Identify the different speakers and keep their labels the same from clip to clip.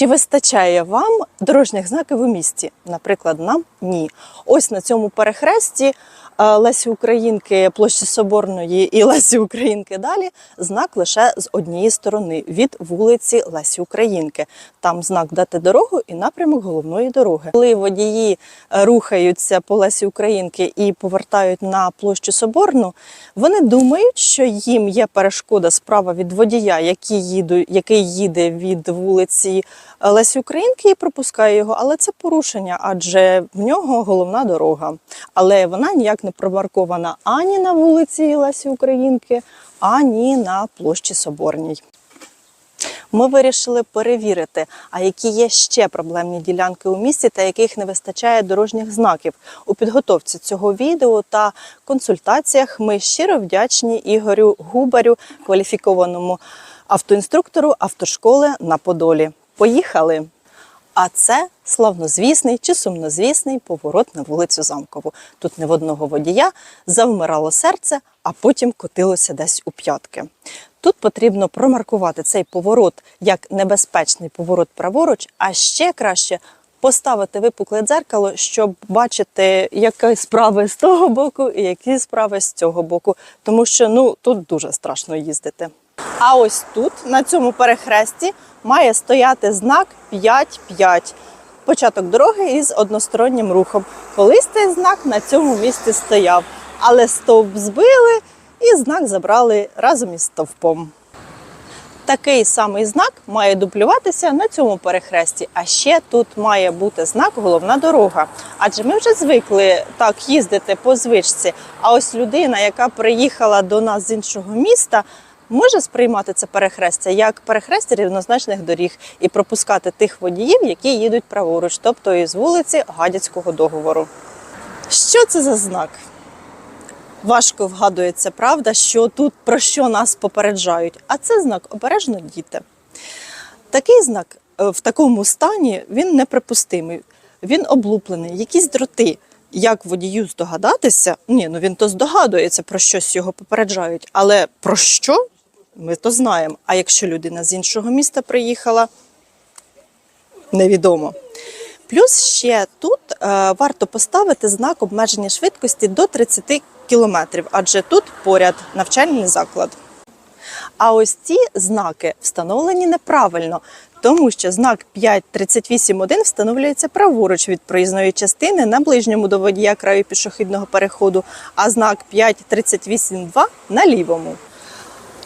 Speaker 1: Чи вистачає вам дорожніх знаків у місті? Наприклад, нам ні. Ось на цьому перехресті е, Лесі Українки, площі Соборної і Лесі Українки далі знак лише з однієї сторони від вулиці Лесі Українки. Там знак дати дорогу і напрямок головної дороги. Коли водії е, рухаються по Лесі Українки і повертають на площу Соборну, вони думають, що їм є перешкода справа від водія, який їде від вулиці Лесі Українки і пропускає його. Але це порушення, адже в нього головна дорога. Але вона ніяк не промаркована ані на вулиці Лесі Українки, ані на площі Соборній. Ми вирішили перевірити, а які є ще проблемні ділянки у місті та яких не вистачає дорожніх знаків. У підготовці цього відео та консультаціях ми щиро вдячні Ігорю Губарю, кваліфікованому автоінструктору автошколи на Подолі. Поїхали! А це славнозвісний чи сумнозвісний поворот на вулицю Замкову. Тут не в одного водія завмирало серце, а потім котилося десь у п'ятки. Тут потрібно промаркувати цей поворот як небезпечний поворот праворуч, а ще краще поставити випукле дзеркало, щоб бачити, які справи з того боку і які справи з цього боку. Тому що ну тут дуже страшно їздити. А ось тут, на цьому перехресті, має стояти знак 5-5. Початок дороги із одностороннім рухом. Колись цей знак на цьому місці стояв, але стовп збили і знак забрали разом із стовпом. Такий самий знак має дублюватися на цьому перехресті. А ще тут має бути знак головна дорога. Адже ми вже звикли так їздити по звичці. А ось людина, яка приїхала до нас з іншого міста, може сприймати це перехрестя як перехрестя рівнозначних доріг і пропускати тих водіїв, які їдуть праворуч, тобто із вулиці Гадяцького договору. Що це за знак? Важко вгадується правда, що тут про що нас попереджають. А це знак обережно діти. Такий знак е, в такому стані він неприпустимий. Він облуплений, якісь дроти. Як водію здогадатися? Ні, ну він то здогадується, про щось його попереджають. Але про що? Ми то знаємо. А якщо людина з іншого міста приїхала, невідомо. Плюс ще тут е, варто поставити знак обмеження швидкості до 30 км, адже тут поряд навчальний заклад. А ось ці знаки встановлені неправильно, тому що знак 5.38.1 встановлюється праворуч від проїзної частини на ближньому до водія краю пішохідного переходу, а знак 5.38.2 на лівому.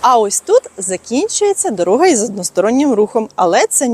Speaker 1: А ось тут закінчується дорога із одностороннім рухом, але це ні.